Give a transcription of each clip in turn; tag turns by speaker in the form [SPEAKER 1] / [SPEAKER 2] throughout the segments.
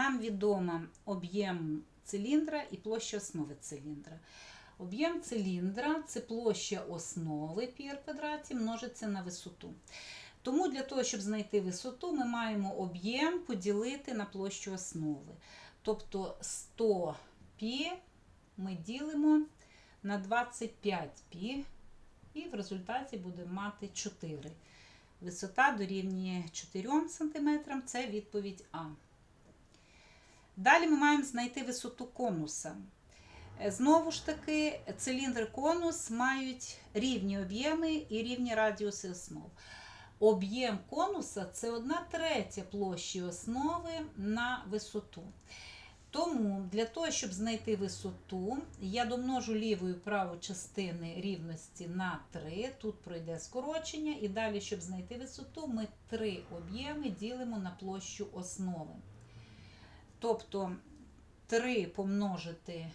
[SPEAKER 1] нам відомо об'єм циліндра і площа основи циліндра. Об'єм циліндра це площа основи пі квадраті множиться на висоту. Тому для того, щоб знайти висоту, ми маємо об'єм поділити на площу основи. Тобто 100 пі ми ділимо на 25 пі, і в результаті будемо мати 4. Висота дорівнює 4 см, це відповідь А. Далі ми маємо знайти висоту конуса. Е, Знову ж таки, циліндр і конус мають рівні об'єми і рівні радіуси основ. Об'єм конуса це 1 третя площі основи на висоту. Тому для того, щоб знайти висоту, я домножу ліву і праву частини рівності на 3. Тут пройде скорочення. І далі, щоб знайти висоту, ми три об'єми ділимо на площу основи. Тобто 3 помножити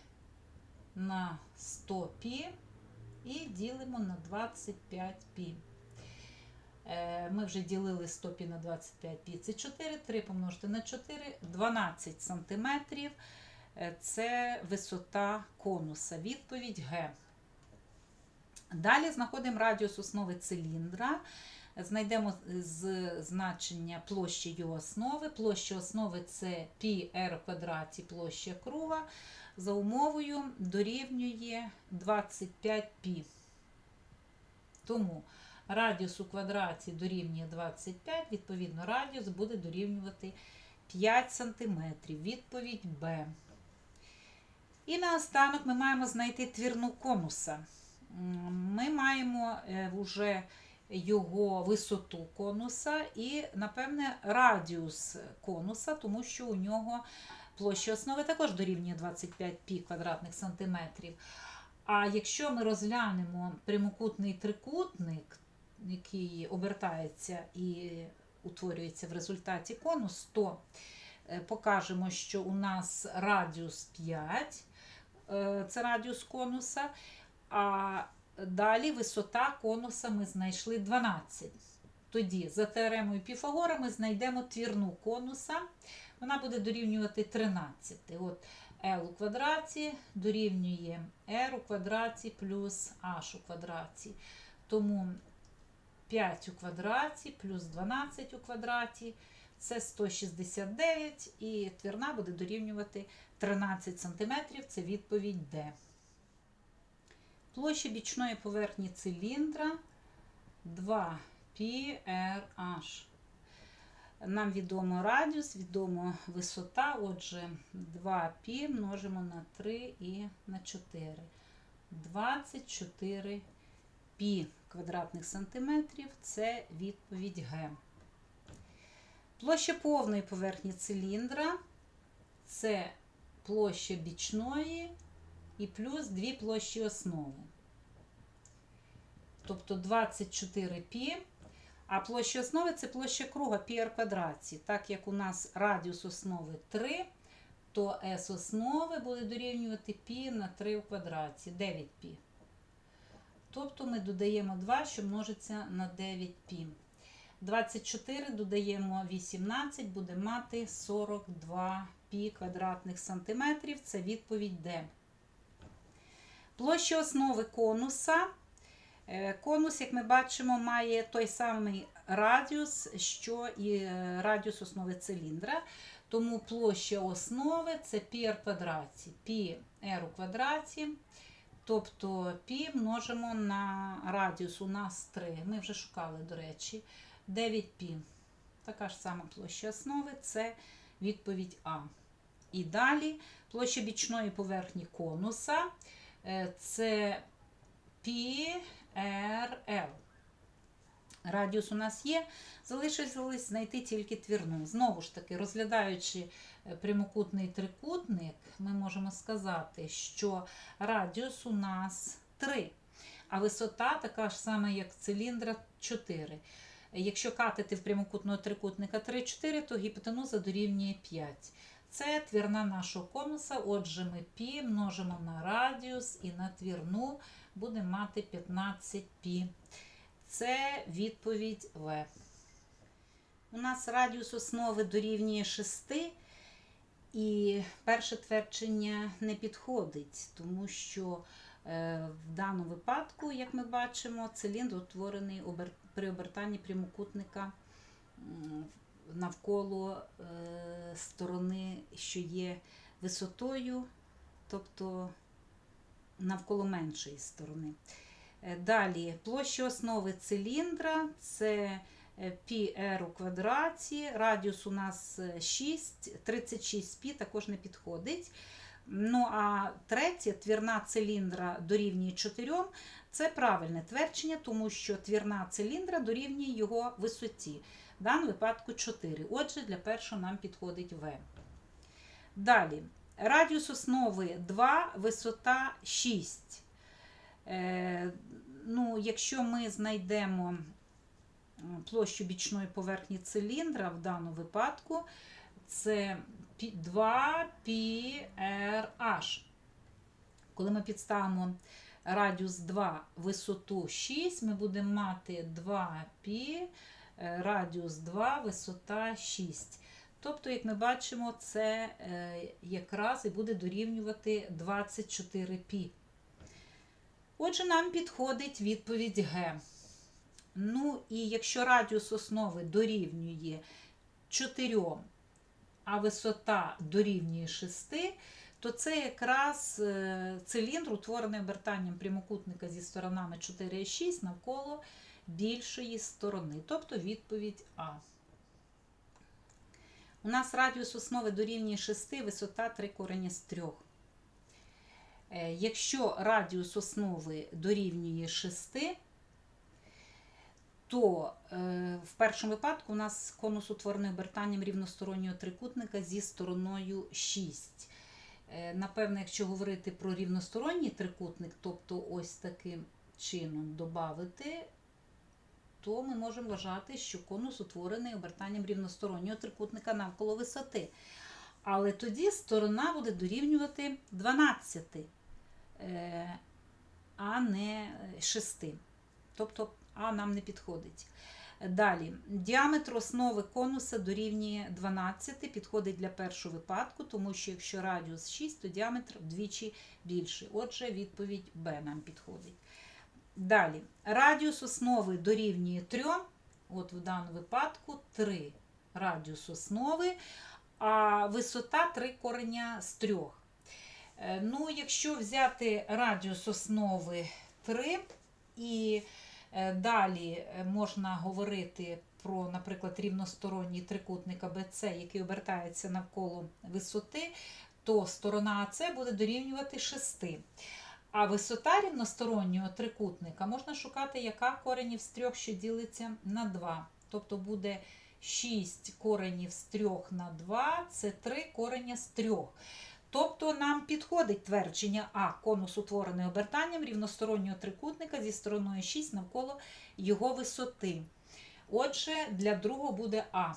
[SPEAKER 1] на 100 пі і ділимо на 25 пі. Е, Ми вже ділили 100 пі на 25 пі. Це 4, 3 помножити на 4, 12 сантиметрів. Е, Це висота конуса. Відповідь Г. Далі знаходимо радіус основи циліндра. Знайдемо з значення площі його основи. Площа основи це пі r квадраті площа круга. За умовою дорівнює 25 пі. Тому радіус у квадраті дорівнює 25, відповідно, радіус буде дорівнювати 5 см. Відповідь Б. І наостанок ми маємо знайти твірну конуса. Ми маємо вже його висоту конуса і, напевне, радіус конуса, тому що у нього площа основи також дорівнює 25 пі квадратних сантиметрів. А якщо ми розглянемо прямокутний трикутник, який обертається і утворюється в результаті конус, то е, покажемо, що у нас радіус 5, е, це радіус конуса, а далі висота конуса ми знайшли 12. Тоді за теоремою Піфагора ми знайдемо твірну конуса, вона буде дорівнювати 13. От L у квадраті дорівнює R у квадраті плюс H у квадраті. Тому 5 у квадраті плюс 12 у квадраті це 169, і твірна буде дорівнювати 13 см. Це відповідь Д. Площа бічної поверхні циліндра 2 PRH. Нам відомо радіус, відомо висота. Отже, 2π множимо на 3 і на 4. 24 π квадратних сантиметрів це відповідь Г. Площа повної поверхні циліндра це площа бічної і плюс дві площі основи. Тобто 24 π а площа основи це площа круга π r квадраті. Так як у нас радіус основи 3, то S основи буде дорівнювати π на 3 в квадраті, 9 π. Тобто ми додаємо 2, що множиться на 9 π. 24 додаємо 18, буде мати 42 π квадратних сантиметрів. Це відповідь Д. Площа основи конуса. Е, Конус, як ми бачимо, має той самий радіус, що і е, радіус основи циліндра. Тому площа основи це π r квадраті, π r у квадраті. Тобто π множимо на радіус у нас 3. Ми вже шукали, до речі, 9π. Така ж сама площа основи це відповідь А. І далі площа бічної поверхні конуса е, це PRL. Радіус у нас є, залишилось знайти тільки твірну. Знову ж таки, розглядаючи е, прямокутний трикутник, ми можемо сказати, що радіус у нас 3, а висота така ж сама, як циліндра 4. Якщо катити в прямокутного трикутника 3-4, то гіпотенуза дорівнює 5. Це твірна нашого конуса, отже, ми π множимо на радіус і на твірну будемо мати 15 π. Це відповідь В. У нас радіус основи дорівнює 6, І перше твердження не підходить, тому що е, в даному випадку, як ми бачимо, циліндр утворений при обертанні прямокутника навколо е, сторони, що є висотою, тобто навколо меншої сторони. Е, Далі площа основи циліндра це е, πr у квадраті, радіус у нас е, 6, 36 π також не підходить. Ну а третє, твірна циліндра дорівнює 4, це правильне твердження, тому що твірна циліндра дорівнює його висоті. В даному випадку 4. Отже, для першого нам підходить В. Далі. Радіус основи 2, висота 6. Е, ну, якщо ми знайдемо площу бічної поверхні циліндра в даному випадку, це 2 πRH. Коли ми підставимо радіус 2, висоту 6, ми будемо мати 2 π е, радіус 2, висота 6. Тобто, як ми бачимо, це е, якраз і буде дорівнювати 24 π. Отже, нам підходить відповідь Г. Ну, і якщо радіус основи дорівнює 4, а висота дорівнює 6, то це якраз е, циліндр, утворений обертанням прямокутника зі сторонами 4 і 6 навколо більшої сторони. Тобто відповідь А. У нас радіус основи дорівнює 6, висота 3 корення з 3. Е, Якщо радіус основи дорівнює 6, то е, в першому випадку у нас конус утворений обертанням рівностороннього трикутника зі стороною 6. Е, напевно, якщо говорити про рівносторонній трикутник, тобто ось таким чином додати, то ми можемо вважати, що конус утворений обертанням рівностороннього трикутника навколо висоти. Але тоді сторона буде дорівнювати 12, е, а не 6. Тобто А нам не підходить. Далі, діаметр основи конуса дорівнює 12, підходить для першого випадку, тому що якщо радіус 6, то діаметр вдвічі більший. Отже, відповідь Б нам підходить. Далі, радіус основи дорівнює 3, от в даному випадку 3 радіус основи, а висота 3 кореня з 3. Е, Ну, якщо взяти радіус основи 3 і е, далі е, можна говорити про, наприклад, рівносторонній трикутник АБЦ, який обертається навколо висоти, то сторона АЦ буде дорівнювати 6. А висота рівностороннього трикутника можна шукати, яка коренів з 3, що ділиться на 2. Тобто буде 6 коренів з 3 на 2, це 3 корення з 3. Тобто нам підходить твердження А, конус утворений обертанням рівностороннього трикутника зі стороною 6 навколо його висоти. Отже, для другого буде А.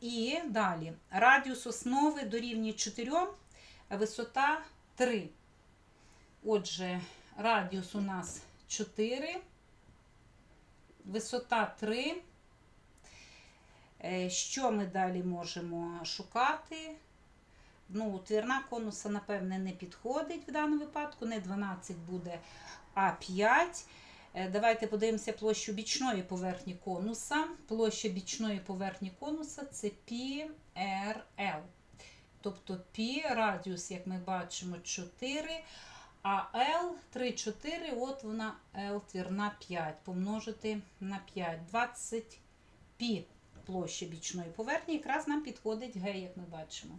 [SPEAKER 1] І далі радіус основи дорівнює 4, а висота 3. Отже, радіус у нас 4, висота 3. Е, Що ми далі можемо шукати? Ну, твірна конуса, напевне, не підходить в даному випадку. Не 12 буде, а 5. Е, Давайте подивимося площу бічної поверхні конуса. Площа бічної поверхні конуса це πRL. Тобто π радіус, як ми бачимо, 4, а L 3, 4, от вона L твірна 5. Помножити на 5. 20 π площі бічної поверхні. Якраз нам підходить Г, як ми бачимо.